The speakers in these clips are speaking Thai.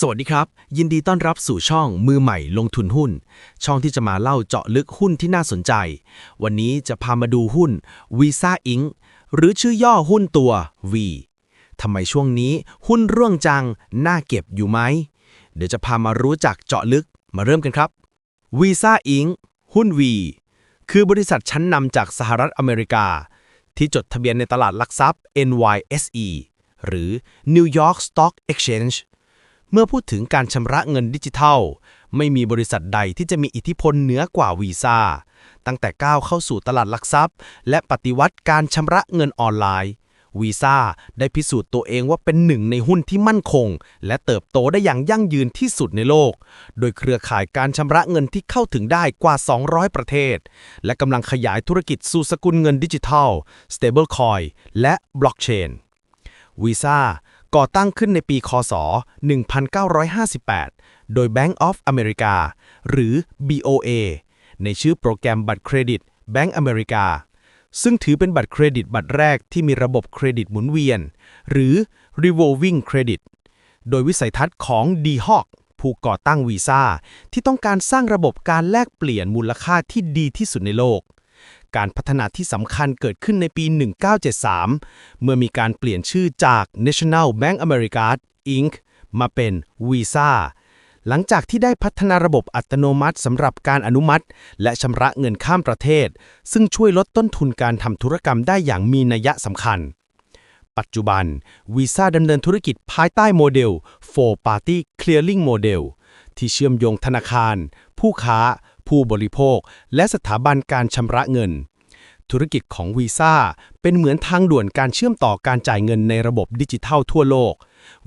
สวัสดีครับ ยินดีต้อนรับสู่ช่องมือใหม่ลงทุนหุ้น ช่องที่จะมาเล่าเจาะลึกหุ้นที่น่าสนใจ วันนี้จะพามาดูหุ้น Visa Inc หรือชื่อย่อหุ้นตัว V ทำไมช่วงนี้หุ้นร่วงจัง น่าเก็บอยู่ไหม เดี๋ยวจะพามารู้จักเจาะลึกมาเริ่มกันครับ Visa Inc หุ้น V คือบริษัทชั้นนำจากสหรัฐอเมริกา ที่จดทะเบียนในตลาดหลักทรัพย์ NYSE หรือ New York Stock Exchange เมื่อพูดถึงการชำระเงินดิจิทัล ไม่มีบริษัทใดที่จะมีอิทธิพลเหนือกว่าวีซ่าตั้งแต่ก้าวเข้าสู่ตลาดหลักทรัพย์ และปฏิวัติการชำระเงินออนไลน์วีซ่าได้พิสูจน์ตัวเองว่าเป็นหนึ่งในหุ้นที่มั่นคง และเติบโตได้อย่างยั่งยืนที่สุดในโลก โดยเครือข่ายการชำระเงินที่เข้าถึงได้กว่า 200 ประเทศ และกำลังขยายธุรกิจสู่สกุลเงินดิจิทัล stablecoin และบล็อกเชนวีซ่า ก่อตั้งขึ้นในปีคศ 1958 โดย Bank of America หรือ BOA ในชื่อโปรแกรมบัตรเครดิต Bank America ซึ่งถือเป็นบัตรเครดิตบัตรแรกที่มีระบบเครดิตหมุนเวียน หรือ revolving credit โดยวิสัยทัศน์ของ d h o c ผู้ก่อตั้งวีซ่าที่ต้องการสร้างระบบการแลกเปลี่ยนมูลค่าที่ดีที่สุดในโลก การพัฒนาที่สำคัญเกิดขึ้นในปี 1973 เมื่อมีการเปลี่ยนชื่อจาก National Bank America Inc. มาเป็น Visa หลังจากที่ได้พัฒนาระบบอัตโนมัติสำหรับการอนุมัติ และชำระเงินข้ามประเทศ ซึ่งช่วยลดต้นทุนการทำธุรกรรมได้อย่างมีนัยสำคัญ ปัจจุบันวีซ่าดำเนินธุรกิจภายใต้โมเดล Four Party Clearing Model ที่เชื่อมโยงธนาคาร ผู้ค้า ผู้บริโภค และสถาบันการชำระเงิน ธุรกิจของวีซ่าเป็นเหมือนทางด่วนการเชื่อมต่อการจ่ายเงินในระบบดิจิทัลทั่วโลก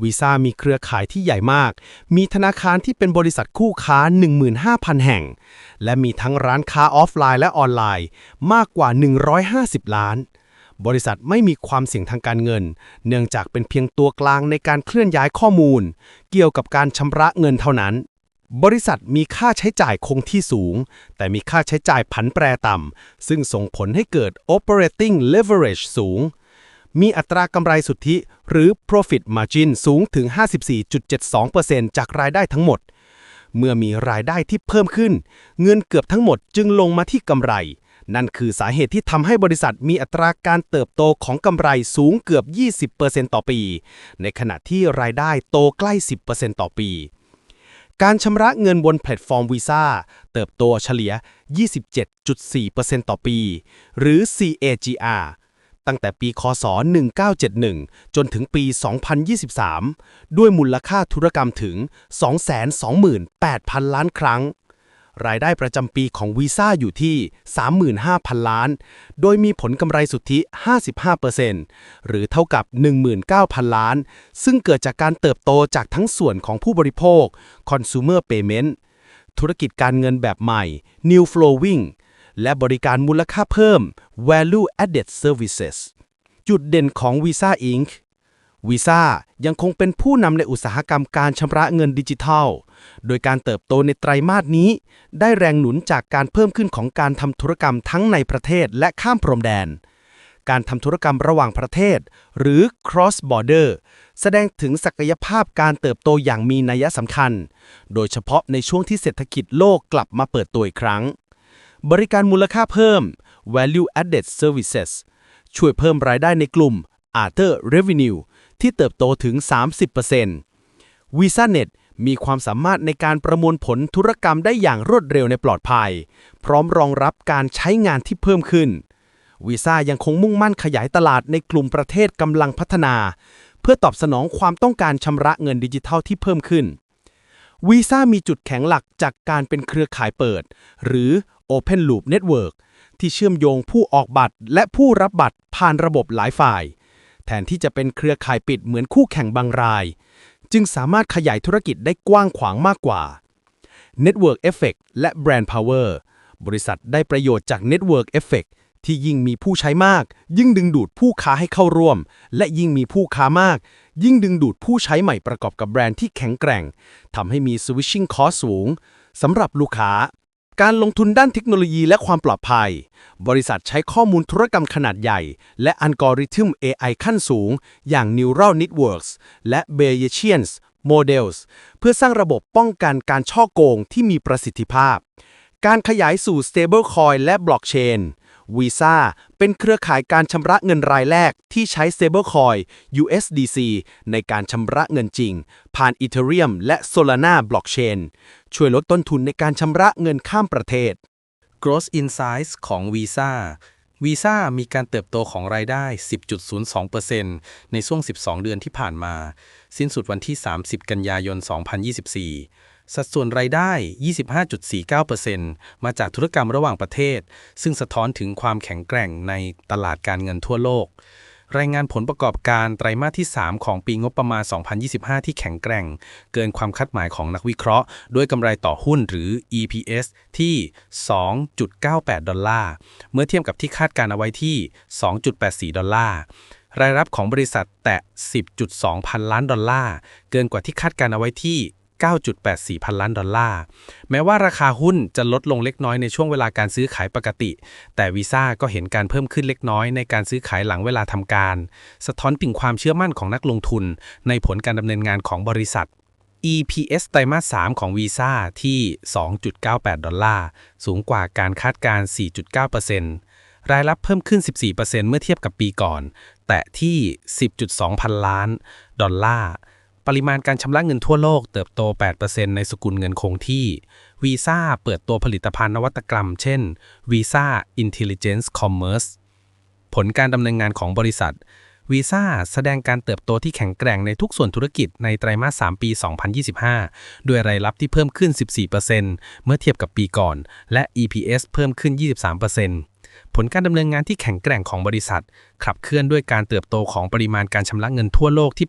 วีซ่ามีเครือข่ายที่ใหญ่มาก มีธนาคารที่เป็นบริษัทคู่ค้า 15,000 แห่ง และมีทั้งร้านค้าออฟไลน์และออนไลน์ มากกว่า 150 ล้าน บริษัทไม่มีความเสี่ยงทางการเงิน เนื่องจากเป็นเพียงตัวกลางในการเคลื่อนย้ายข้อมูล เกี่ยวกับการชำระเงินเท่านั้น บริษัทมีค่าใช้จ่ายคงที่สูง แต่มีค่าใช้จ่ายผันแปรต่ำ ซึ่งส่งผลให้เกิด operating leverage สูง มีอัตรากำไรสุทธิ หรือ profit margin สูงถึง 54.72%จากรายได้ทั้งหมด เมื่อมีรายได้ที่เพิ่มขึ้น เงินเกือบทั้งหมดจึงลงมาที่กำไร นั่นคือสาเหตุที่ทำให้บริษัทมีอัตราการเติบโตของกำไรสูงเกือบ 20%ต่อปี ในขณะที่รายได้โตใกล้ 10%ต่อปี การชำระเงินบนแพลตฟอร์มวีซ่าเติบโตเฉลี่ย 27.4%ต่อปี หรือ CAGR ตั้งแต่ปีคศ 1971 จนถึงปี 2023 ด้วยมูลค่าธุรกรรมถึง 228,000 ล้านครั้ง รายได้ประจำปีของวีซ่าอยู่ที่ 35,000 ล้าน โดยมีผลกำไรสุทธิ 55%หรือเท่ากับ 19,000 ล้าน ซึ่งเกิดจากการเติบโตจากทั้งส่วนของผู้บริโภค consumer payment ธุรกิจการเงินแบบใหม่ new flowing และบริการมูลค่าเพิ่ม value added services จุดเด่นของ Visa Inc. วีซ่ายังคงเป็นผู้นำในอุตสาหกรรมการชำระเงินดิจิทัล โดยการเติบโตในไตรมาสนี้ ได้แรงหนุนจากการเพิ่มขึ้นของการทำธุรกรรมทั้งในประเทศและข้ามพรมแดน การทำธุรกรรมระหว่างประเทศ หรือ cross border แสดงถึงศักยภาพการเติบโตอย่างมีนัยสำคัญ โดยเฉพาะในช่วงที่เศรษฐกิจโลกกลับมาเปิดตัวอีกครั้ง บริการมูลค่าเพิ่ม value added services ช่วยเพิ่มรายได้ในกลุ่ม other revenue ที่เติบโตถึง 30% VisaNet มีความสามารถในการประมวลผลธุรกรรมได้อย่างรวดเร็วในปลอดภัย พร้อมรองรับการใช้งานที่เพิ่มขึ้นวีซ่ายังคงมุ่งมั่นขยายตลาดในกลุ่มประเทศกำลังพัฒนา เพื่อตอบสนองความต้องการชำระเงินดิจิทัลที่เพิ่มขึ้นวีซ่ามีจุดแข็งหลักจากการเป็นเครือข่ายเปิด หรือ Open Loop Network ที่เชื่อมโยงผู้ออกบัตรและผู้รับบัตรผ่านระบบหลายฝ่าย แทนที่จะเป็นเครือข่ายปิดเหมือนคู่แข่งบางราย จึงสามารถขยายธุรกิจได้กว้างขวางมากกว่า Network Effect และ Brand Power บริษัทได้ประโยชน์จาก Network Effect ที่ยิ่งมีผู้ใช้มาก ยิ่งดึงดูดผู้ค้าให้เข้าร่วม และยิ่งมีผู้ค้ามาก ยิ่งดึงดูดผู้ใช้ใหม่ประกอบกับแบรนด์ที่แข็งแกร่งทำให้มี switching cost สูงสำหรับลูกค้า การลงทุนด้านเทคโนโลยีและความปลอดภัย บริษัทใช้ข้อมูลธุรกรรมขนาดใหญ่ และอัลกอริทึม AI ขั้นสูง อย่าง Neural Networks และ Bayesian Models เพื่อสร้างระบบป้องกันการช่อโกงที่มีประสิทธิภาพ การขยายสู่ Stablecoin และ Blockchain Visa เป็นเครือข่ายการชำระเงินรายแรกที่ใช้ Stablecoin USDC ในการชำระเงินจริง ผ่าน Ethereum และ Solana Blockchain ช่วยลดต้นทุนในการชำระเงินข้ามประเทศ Gross Insights ของ Visa Visa มีการเติบโตของรายได้ 10.02%ในช่วง 12 เดือนที่ผ่านมา สิ้นสุดวันที่ 30 กันยายน 2024 สัดส่วนรายได้ 25.49%มาจากธุรกรรมระหว่างประเทศ ซึ่งสะท้อนถึงความแข็งแกร่งในตลาดการเงินทั่วโลก รายงานผลประกอบการไตรมาสที่ 3 ของปีงบประมาณ 2025 ที่แข็งแกร่ง เกินความคาดหมายของนักวิเคราะห์ ด้วยกำไรต่อหุ้นหรือ EPS ที่ 2.98 ดอลลาร์ เมื่อเทียบกับที่คาดการเอาไว้ที่ 2.84 ดอลลาร์รายรับของบริษัทแตะ 10.2 พันล้านดอลลาร์ เกินกว่าที่คาดการเอาไว้ที่ 9.84 พันล้านดอลลาร์ แม้ว่าราคาหุ้นจะลดลงเล็กน้อยในช่วงเวลาการซื้อขายปกติ แต่วีซ่าก็เห็นการเพิ่มขึ้นเล็กน้อยในการซื้อขายหลังเวลาทำการ สะท้อนถึงความเชื่อมั่นของนักลงทุน ในผลการดำเนินงานของบริษัท EPS ไตรมาส 3 ของวีซ่าที่ 2.98 ดอลลาร์ สูงกว่าการคาดการณ์4.9%รายรับเพิ่มขึ้น 14%เมื่อเทียบกับปีก่อน แต่ที่ 10.2 พันล้าน ดอลลาร์ ปริมาณการชำระเงินทั่วโลกเติบโต 8%ในสกุลเงินคงที่วีซ่าเปิดตัวผลิตภัณฑ์นวัตกรรม เช่น Visa Intelligence Commerce ผลการดำเนินงานของบริษัทวีซ่าแสดงการเติบโตที่แข็งแกร่งในทุกส่วนธุรกิจในไตรมาส 3 ปี 2025 ด้วยรายรับที่เพิ่มขึ้น 14%เมื่อเทียบกับปีก่อน และ EPS เพิ่มขึ้น 23% ผลการดำเนินงานที่แข็งแกร่งของบริษัท ขับเคลื่อนด้วยการเติบโตของปริมาณการชำระเงินทั่วโลกที่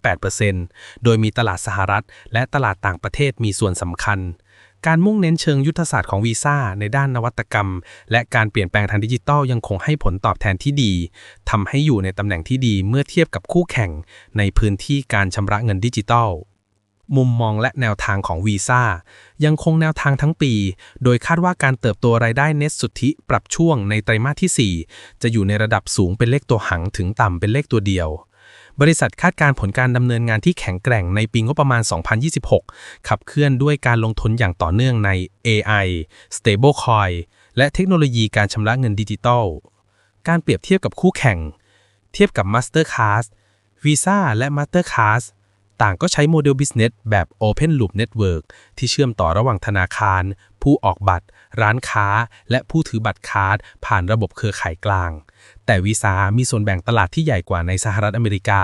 8%โดยมีตลาดสหรัฐ และตลาดต่างประเทศมีส่วนสำคัญ การมุ่งเน้นเชิงยุทธศาสตร์ของวีซ่าในด้านนวัตกรรม และการเปลี่ยนแปลงทางดิจิทัลยังคงให้ผลตอบแทนที่ดีทำให้อยู่ในตำแหน่งที่ดีเมื่อเทียบกับคู่แข่งในพื้นที่การชำระเงินดิจิทัล มุมมองและแนวทางของวีซ่ายังคงแนวทางทั้งปี โดยคาดว่าการเติบโตรายได้เน็ตสุทธิปรับช่วงในไตรมาสที่ 4 จะอยู่ในระดับสูงเป็นเลขตัวหังถึงต่ำเป็นเลขตัวเดียวบริษัทคาดการผลการดำเนินงานที่แข็งแกร่งในปีงบประมาณ 2026 ขับเคลื่อนด้วยการลงทุนอย่างต่อเนื่องใน AI Stablecoin และเทคโนโลยีการชำระเงินดิจิทัล การเปรียบเทียบกับคู่แข่ง เทียบกับ Mastercard Visa และ Mastercard ต่างก็ใช้โมเดล Business แบบ Open Loop Network ที่เชื่อมต่อระหว่างธนาคาร ผู้ออกบัตร ร้านค้า และผู้ถือบัตรคาร์ดผ่านระบบเครือข่ายกลาง แต่วีซ่ามีส่วนแบ่งตลาดที่ใหญ่กว่าในสหรัฐอเมริกา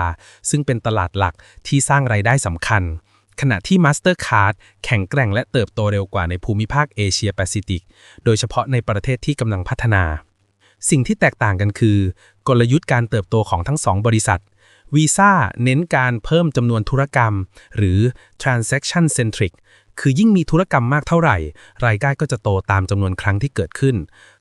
ซึ่งเป็นตลาดหลักที่สร้างไรายได้สำคัญ ขณะที่ Mastercard แข็งแกร่งและเติบโตเร็วกว่าในภูมิภาคเอเชียแปซิฟิก โดยเฉพาะในประเทศที่กำลังพัฒนา สิ่งที่แตกต่างกันคือ กลยุทธ์การเติบโตของทั้งสองบริษัท วีซ่าเน้นการเพิ่มจำนวนธุรกรรม หรือ transaction centric คือยิ่งมีธุรกรรมมากเท่าไหร่ รายได้ก็จะโตตามจำนวนครั้งที่เกิดขึ้น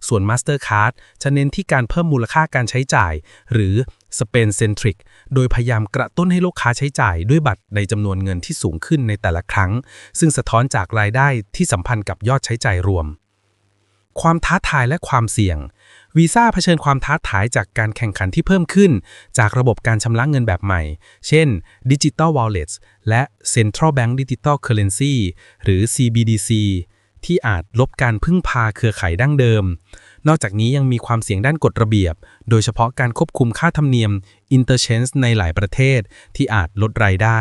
ส่วน Mastercard จะเน้นที่การเพิ่มมูลค่าการใช้จ่าย หรือ spend centric โดยพยายามกระตุ้นให้ลูกค้าใช้จ่ายด้วยบัตรในจำนวนเงินที่สูงขึ้นในแต่ละครั้ง ซึ่งสะท้อนจากรายได้ที่สัมพันธ์กับยอดใช้จ่ายรวม ความท้าทายและความเสี่ยง วีซ่าเผชิญความท้าทายจากการแข่งขันที่เพิ่มขึ้น จากระบบการชำระเงินแบบใหม่ เช่น Digital Wallets และ Central Bank Digital Currency หรือ CBDC ที่อาจลบการพึ่งพาเครือข่ายดั้งเดิม นอกจากนี้ยังมีความเสี่ยงด้านกฎระเบียบ โดยเฉพาะการควบคุมค่าธรรมเนียม Interchange ในหลายประเทศที่อาจลดรายได้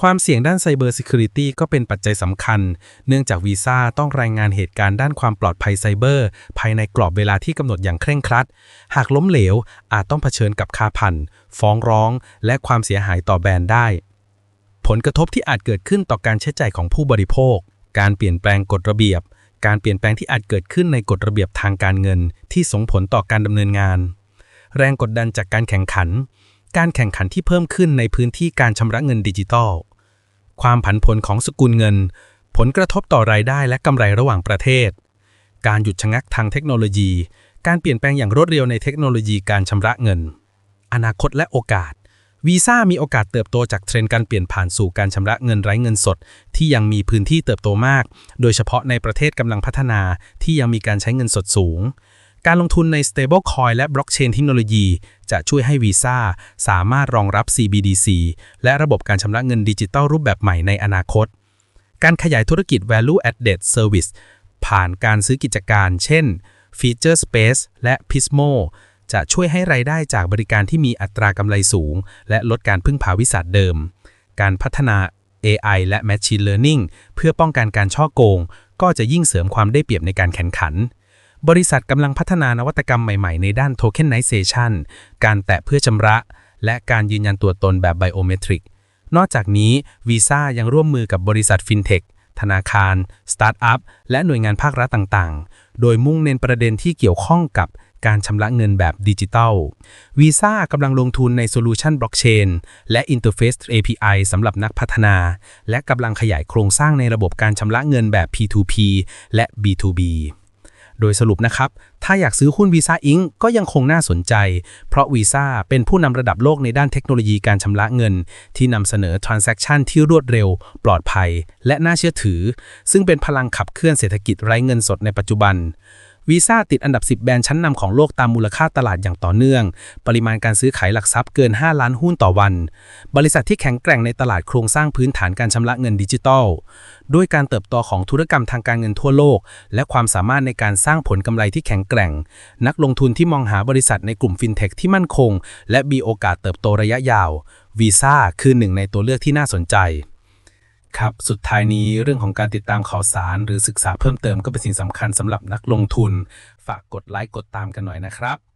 ความเสี่ยงด้าน Cyber Security ก็เป็นปัจจัยสำคัญ เนื่องจากวีซ่าต้องรายงานเหตุการณ์ด้านความปลอดภัยไซเบอร์ ภายในกรอบเวลาที่กำหนดอย่างเคร่งครัด หากล้มเหลว อาจต้องเผชิญกับค่าพันฟ้องร้อง และความเสียหายต่อแบรนด์ได้ ผลกระทบที่อาจเกิดขึ้นต่อการใช้จ่ายของผู้บริโภค การเปลี่ยนแปลงกฎระเบียบ การเปลี่ยนแปลงที่อาจเกิดขึ้นในกฎระเบียบทางการเงิน ที่ส่งผลต่อการดำเนินงาน แรงกดดันจากการแข่งขัน การแข่งขันที่เพิ่มขึ้นในพื้นที่การชำระเงินดิจิทัล ความผันผวนของสกุลเงิน ผลกระทบต่อรายได้และกำไรระหว่างประเทศ การหยุดชะงักทางเทคโนโลยี การเปลี่ยนแปลงอย่างรวดเร็วในเทคโนโลยีการชำระเงิน อนาคตและโอกาสวีซ่ามีโอกาสเติบโตจากเทรนด์การเปลี่ยนผ่านสู่การชำระเงินไร้เงินสด ที่ยังมีพื้นที่เติบโตมาก โดยเฉพาะในประเทศกำลังพัฒนาที่ยังมีการใช้เงินสดสูง การลงทุนใน stablecoin และ blockchain เทคโนโลยี จะช่วยให้วีซ่าสามารถรองรับ CBDC และระบบการชำระเงินดิจิทัลรูปแบบใหม่ในอนาคต การขยายธุรกิจ value added service ผ่านการซื้อกิจการ เช่น Feature Space และ Pismo จะช่วยให้รายได้จากบริการที่มีอัตรากำไรสูง และลดการพึ่งพาวิสัทเดิม การพัฒนา AI และ Machine Learning เพื่อป้องกันการช่อโกง ก็จะยิ่งเสริมความได้เปรียบในการแข่งขัน บริษัทกำลังพัฒนานวัตกรรมใหม่ๆ ในด้าน Tokenization การแตะเพื่อชำระ และการยืนยันตัวตนแบบ Biometric นอกจากนี้ Visa ยังร่วมมือกับบริษัท FinTech ธนาคาร สตาร์ทอัพ และหน่วยงานภาครัฐต่างๆ โดยมุ่งเน้นประเด็นที่เกี่ยวข้องกับการชำระเงินแบบดิจิทัล Visa กำลังลงทุนในโซลูชันบล็อกเชนและ Interface API สำหรับนักพัฒนา และกำลังขยายโครงสร้างในระบบการชำระเงินแบบ P2P และ B2B โดยสรุปนะครับ ถ้าอยากซื้อหุ้นวีซ่าอิงก็ยังคงน่าสนใจ เพราะวีซ่าเป็นผู้นำระดับโลกในด้านเทคโนโลยีการชำระเงิน ที่นำเสนอ Transaction ที่รวดเร็ว ปลอดภัย และน่าเชื่อถือ ซึ่งเป็นพลังขับเคลื่อนเศรษฐกิจไร้เงินสดในปัจจุบัน วีซ่าติดอันดับ 10 แบรนด์ชั้นนำของโลกตามมูลค่าตลาดอย่างต่อเนื่อง ปริมาณการซื้อขายหลักทรัพย์เกิน 5 ล้านหุ้นต่อวัน บริษัทที่แข็งแกร่งในตลาดโครงสร้างพื้นฐานการชำระเงินดิจิทัล ด้วยการเติบโตของธุรกรรมทางการเงินทั่วโลก และความสามารถในการสร้างผลกำไรที่แข็งแกร่ง นักลงทุนที่มองหาบริษัทในกลุ่มฟินเทคที่มั่นคง และมีโอกาสเติบโตระยะยาววีซ่าคือหนึ่งในตัวเลือกที่น่าสนใจ ครับ สุดท้ายนี้เรื่องของการติดตามข่าวสาร หรือศึกษาเพิ่มเติมก็เป็นสิ่งสำคัญสำหรับนักลงทุน ฝากกดไลค์กดตามกันหน่อยนะครับ